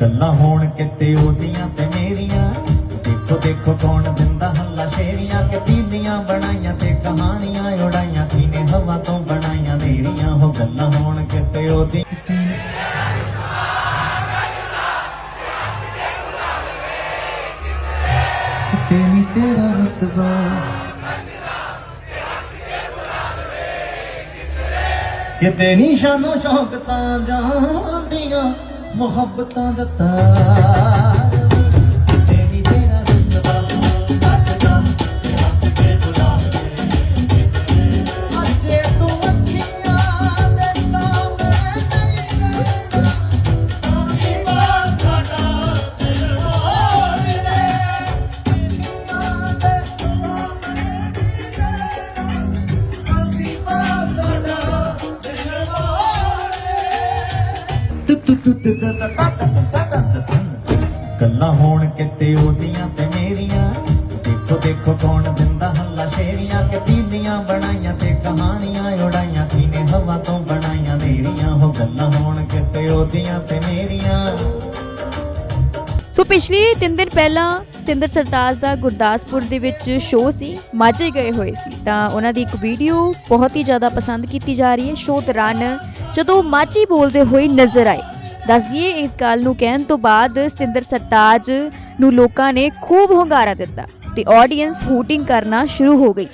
ਗੱਲਾਂ ਹੋਣ ਕਿਤੇ ਉਹਦੀਆਂ ਤੇ ਮੇਰੀਆਂ। ਦੇਖੋ ਦੇਖੋ ਕੌਣ ਦਿੰਦਾ ਹੱਲਾ ਸ਼ੇਰੀਆਂ। ਕਿ ਪੀਂਦੀਆਂ ਬਣਾਈਆਂ ਤੇ ਕਹਾਣੀਆਂ ਉਡਾਈਆਂ। ਕਿਨੇ ਹਵਾ ਤੋਂ ਬਣਾਈਆਂ ਨੇਰੀਆਂ ਹੋ ਗੱਲਾਂ ਹੋਣ ਕਿਤੇ ਉਹਦੀਆਂ ਕਿਤੇ ਨੀ ਤੇਰਾ ਰਤਬਾ। ਕਿਤੇ ਸ਼ਾਨੋ ਸ਼ੌਕਤਾਂ ਜਾਂਦੀਆਂ। ਮੁਹੱਬਤਾਂ ਦਾ ਤਾਰ। ਗੱਲਾਂ ਹੋਣ ਕਿਤੇ ਉਹਦੀਆਂ ਤੇ ਮੇਰੀਆਂ। ਦੇਖੋ ਦੇਖੋ ਕੌਣ ਦਿੰਦਾ ਹੱਲਾ ਸ਼ੇਰੀਆਂ। ਕਿ ਪੀਂਦੀਆਂ ਬਣਾਈਆਂ ਤੇ ਕਹਾਣੀਆਂ ਉਡਾਈਆਂ। ਕਿਨੇ ਹਵਾ ਤੋਂ ਬਣਾਈਆਂ ਨੇਰੀਆਂ ਹੋ ਗੱਲਾਂ ਹੋਣ ਕਿਤੇ ਉਹਦੀਆਂ ਤੇ ਮੇਰੀਆਂ। ਸੋ ਪਿਛਲੇ 3 ਦਿਨ ਪਹਿਲਾਂ ਸਤਿੰਦਰ ਸਰਤਾਜ ਦਾ ਗੁਰਦਾਸਪੁਰ ਦੇ ਵਿੱਚ ਸ਼ੋਅ ਸੀ, ਮਾਝੇ ਗਏ ਹੋਏ ਸੀ। ਤਾਂ ਉਹਨਾਂ ਦੀ ਇੱਕ ਵੀਡੀਓ ਬਹੁਤ ਹੀ ਜ਼ਿਆਦਾ ਪਸੰਦ ਕੀਤੀ ਜਾ ਰਹੀ ਹੈ, ਸ਼ੋਅ ਦੌਰਾਨ ਜਦੋਂ ਮਾਝੀ ਬੋਲਦੇ ਹੋਏ ਨਜ਼ਰ ਆਏ। ਦੱਸ ਦਈਏ, ਇਸ ਗੱਲ ਨੂੰ ਕਹਿਣ ਤੋਂ ਬਾਅਦ ਸਤਿੰਦਰ ਸਰਤਾਜ ਨੂੰ ਲੋਕਾਂ ਨੇ ਖੂਬ ਹੁੰਗਾਰਾ ਦਿੱਤਾ ਤੇ ਆਡੀਅנס ਹੂਟਿੰਗ ਕਰਨਾ ਸ਼ੁਰੂ ਹੋ ਗਈ।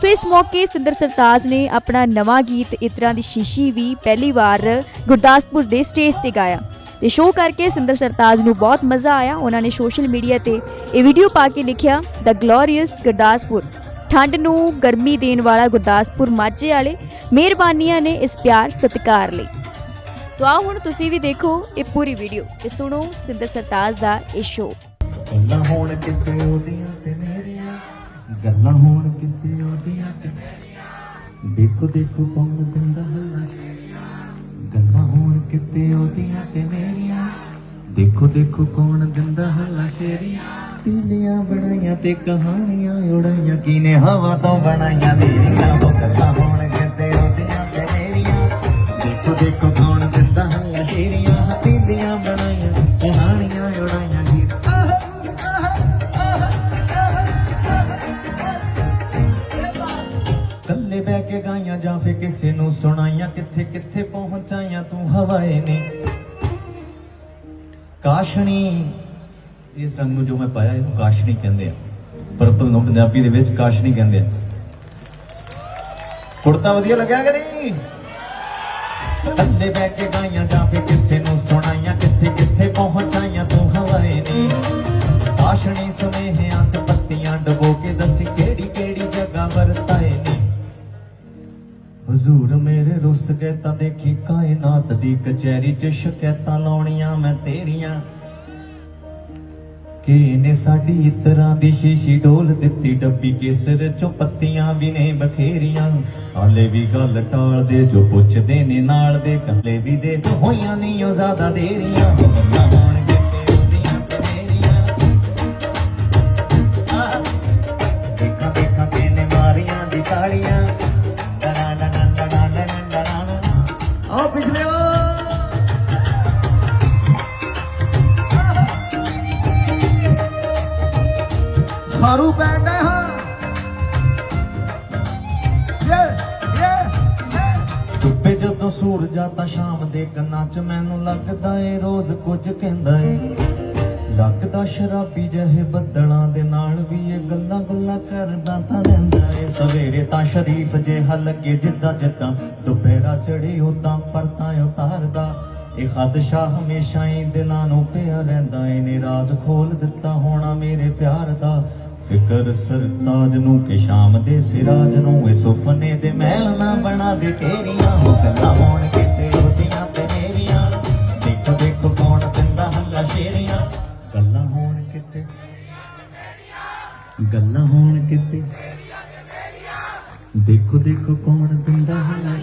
ਸੋ ਇਸ ਮੌਕੇ ਸਤਿੰਦਰ ਸਰਤਾਜ ਨੇ ਆਪਣਾ ਨਵਾਂ ਗੀਤ ਇਤਰਾਂ ਦੀ ਸ਼ੀਸ਼ੀ ਵੀ ਪਹਿਲੀ ਵਾਰ ਗੁਰਦਾਸਪੁਰ ਦੇ ਸਟੇਜ ਤੇ ਗਾਇਆ। ਤੇ ਸ਼ੋਅ ਕਰਕੇ ਸਿੰਦਰ ਸਰਤਾਜ ਨੂੰ ਬਹੁਤ ਮਜ਼ਾ ਆਇਆ। ਉਹਨਾਂ ਨੇ ਸੋਸ਼ਲ ਮੀਡੀਆ ਤੇ ਇਹ ਵੀਡੀਓ ਪਾ ਕੇ ਲਿਖਿਆ ਦ ਗਲੋਰੀਅਸ ਗੁਰਦਾਸਪੁਰ। ਠੰਡ ਨੂੰ ਗਰਮੀ ਦੇਣ ਵਾਲਾ ਗੁਰਦਾਸਪੁਰ ਮਾਝੇ ਵਾਲੇ ਮਿਹਰਬਾਨੀਆਂ ਨੇ ਇਸ ਪਿਆਰ ਸਤਿਕਾਰ ਲਈ। ਸੋ ਆਓ ਹੁਣ ਤੁਸੀਂ ਵੀ ਦੇਖੋ ਇਹ ਪੂਰੀ ਵੀਡੀਓ ਤੇ ਸੁਣੋ ਸਿੰਦਰ ਸਰਤਾਜ ਦਾ ਇਹ ਸ਼ੋਅ ਗੱਲਾਂ ਹੋਣ ਕਿਤੇ ਉਹਦੀਆਂ ਤੇ ਮੇਰੀਆਂ, ਗੱਲਾਂ ਹੋਣ ਕਿਤੇ ਉਹਦੀਆਂ ਤੇ ਮੇਰੀਆਂ। ਦੇਖੋ ਦੇਖੋ ਕੌਣ ਦਿੰਦਾ ਹੱਲਾ ਗੱਲਾਂ ਹੋਣ ਕਿਤੇ ਉਹਦੀਆਂ ਤੇ ਮੇਰੀਆਂ। ਦੇਖੋ ਦੇਖੋ ਕੌਣ ਦਿੰਦਾ ਹੱਲਾ ਸ਼ੇਰੀਆਂ। ਤੀਲੀਆਂ ਬਣਾਈਆਂ ਤੇ ਕਹਾਣੀਆਂ ਉਡਾਈਆਂ, ਕਿਨੇ ਹਵਾ ਤੋਂ ਬਣਾਈਆਂ ਮੇਰੀਆਂ ਉਹ ਗੱਲਾਂ ਹੋਣ ਦੇਖੋ ਕੌਣ ਦਿੰਦਾ ਹੱਲਾ ਸ਼ੇਰੀਆਂ ਤੀਲੀਆਂ ਬਣਾਈਆਂ, ਕਹਾਣੀਆਂ ਉਡਾਈਆਂ ਕੀ ਕੱਲੇ ਬਹਿ ਕੇ ਗਾਈਆਂ ਜਾਂ ਫੇ ਕਿਸੇ ਨੂੰ ਸੁਣਾਈਆਂ, ਕਿੱਥੇ ਕਿੱਥੇ ਪਹੁੰਚਾਈਆਂ ਤੂੰ ਹਵਾਏ ਨੇ। ਕਾਸ਼ਣੀ ਇਹ ਰੰਗ ਨੂੰ ਜੋ ਮੈਂ ਪਾਇਆ, ਇਹਨੂੰ ਕਾਸ਼ਣੀ ਕਹਿੰਦੇ ਆ। ਪਰਪਲ ਨੂੰ ਪੰਜਾਬੀ ਦੇ ਵਿੱਚ ਕਾਸ਼ਣੀ ਕਹਿੰਦੇ ਆ। ਕੁੜਤਾ ਵਧੀਆ ਲੱਗਿਆ ਕਿ ਨਹੀਂ? ਕੱਲੇ ਬਹਿ ਕੇ ਗਾਈਆਂ ਜਾਂ ਫੇ ਕਿਸੇ ਨੂੰ ਸੁਣਾਈਆਂ, ਕਿੱਥੇ ਕਿੱਥੇ ਪਹੁੰਚਾਈਆਂ ਤੂੰ ਹਵਾਏ ਨੇ। ਕਾਸ਼ਣੀ ਸੁਨੇਹਿਆਂ ਚ ਪੱਤੀਆਂ ਡਬੋ ਕੇ ਦੱਸੀ ਕਿਹੜੀ ਕਿਹੜੀ ਜਗ੍ਹਾ ਵਰਤਾਏ ਨੇ। ਹਜ਼ੂਰ ਮੇਰੇ ਰੁੱਸ ਗਏ ਤਾਂ ਦੇਖੀ ਕਾਇਨਾਤ ਦੀ ਕਚਹਿਰੀ 'ਚ ਸ਼ਿਕਾਇਤਾਂ ਲਾਉਣੀਆਂ ਮੈਂ ਤੇਰੀਆਂ। ਕਿ ਨੇ ਸਾਡੀ ਇਤਰਾਂ ਦੀ ਸ਼ੀਸ਼ੀ ਡੋਲ ਦਿੱਤੀ। ਡੱਬੀ ਕੇਸਰ ਚੋਂ ਪੱਤੀਆਂ ਵੀ ਨੇ ਬਖੇਰੀਆਂ। ਹਾਲੇ ਵੀ ਗੱਲ ਟਾਲਦੇ, ਜੋ ਪੁੱਛਦੇ ਨੇ ਨਾਲ ਦੇ ਕੱਲੇ ਵੀ ਦੇ ਹੋਈਆਂ ਨਹੀਂ ਉਹ ਜ਼ਿਆਦਾ ਦੇਰੀਆਂ। ਹੋਣਗੇ ਖਾਰੂ ਪੈਂਦੇ ਹਾਂ। ਧੁੱਪੇ ਜਦੋਂ ਸੂਰਜ ਆ ਸ਼ਾਮ ਦੇ ਕੰਨਾਂ 'ਚ ਮੈਨੂੰ ਲੱਗਦਾ ਏ ਰੋਜ਼ ਕੁਝ ਕਹਿੰਦਾ ਏ। ਲੱਗਦਾ ਸ਼ਰਾਬੀ ਜਿਹੇ ਬੱਦਲਾਂ ਦੇ ਨਾਲ ਵੀ ਇਹ ਗੱਲਾਂ ਗੱਲਾਂ ਕਰਦਾ ਤਾਂ ਰਹਿੰਦਾ ਏ। ਸਵੇਰੇ ਤਾਂ ਸ਼ਰੀਫ ਜਿਹਾ ਲੱਗੇ ਜਿੱਦਾਂ ਜਿੱਦਾਂ ਦੁਪਹਿਰਾ ਚੜੇ ਉਦਾਂ ਪਰਤਾਂ ਉਤਾਰਦਾ। ਇਹ ਖਦਸ਼ਾ ਹਮੇਸ਼ਾ ਹੀ ਦਿਲਾਂ ਨੂੰ ਪਿਆ ਰਹਿੰਦਾ ਏ। ਨੇ ਰਾਜ਼ ਖੋਲ ਦਿੱਤਾ ਹੋਣਾ ਮੇਰੇ ਪਿਆਰ ਦਾ। ਫਿਕਰ ਸਰਤਾਜ ਨੂੰ ਕਿ ਸ਼ਾਮ ਦੇ ਸਿਰਾਜ ਨੂੰ ਇਹ ਸੁਪਨੇ ਦੇ ਮਹਿਲ ਨਾ ਬਣਾ ਦੇ ਢੇਰੀਆਂ ਹੋ ਗੱਲਾਂ ਹੋਣ ਕਿਤੇ ਉਹਦੀਆਂ ਤੇ ਮੇਰੀਆਂ। ਦੇਖੋ ਦੇਖੋ ਕੌਣ ਦਿੰਦਾ ਹੱਲਾ ਸ਼ੇਰੀਆਂ। ਗੱਲਾਂ ਹੋਣ ਕਿਤੇ ਗੱਲਾਂ ਹੋਣ ਕਿਤੇ ਦੇਖੋ ਦੇਖੋ ਕੌਣ ਦਿੰਦਾ ਹੱਲਾ।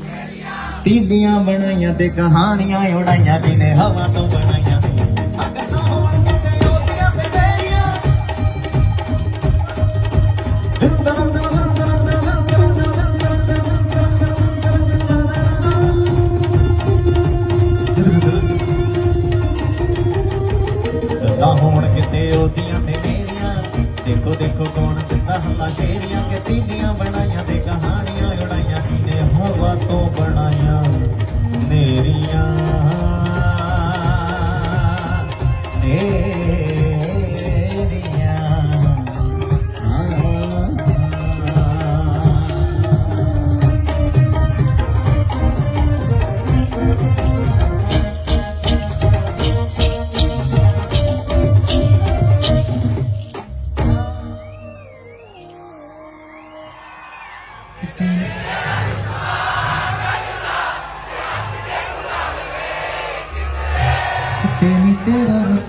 ਤੀਦੀਆਂ ਬਣਾਈਆਂ ਤੇ ਕਹਾਣੀਆਂ ਉਡਾਈਆਂ ਕਿਨੇ ਹਵਾ ਤੋਂ ਬਣਾਈਆਂ। ਦੇਖੋ ਕੌਣ ਦਿੰਦਾ ਹੱਲਾ ਸ਼ੇਰ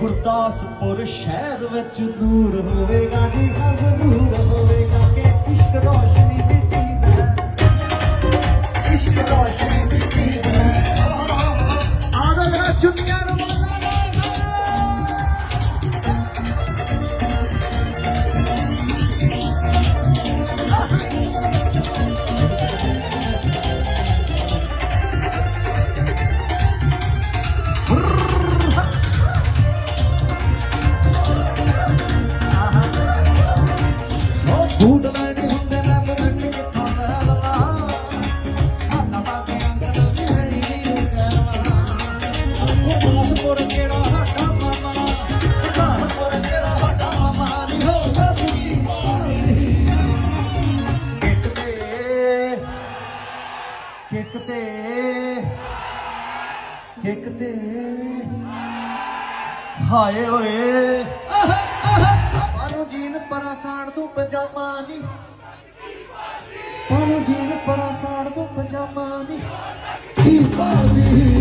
ਗੁਰਦਾਸਪੁਰ ਸ਼ਹਿਰ ਵਿੱਚ ਦੂਰ ਹੋਵੇਗਾ ਜੀ ਖਸ ਦੂਰ ਹੋਵੇਗਾ ਕਿ ਇਸ਼ਕ ਰੋਸ਼ਨੀ ਤੇ ਹਾਏ ਓਏ। ਪਾਨੂੰ ਜੀਨ ਪਰਾਸਾਣ ਤੂੰ ਪਜਾਮਾ ਨਹੀਂ ਪਾਨੂੰ ਜੀਨ ਪਰਾਸਾਣ ਤੂੰ ਪਜਾਮਾ ਨਹੀਂ ਕੀ ਬਾਦੀ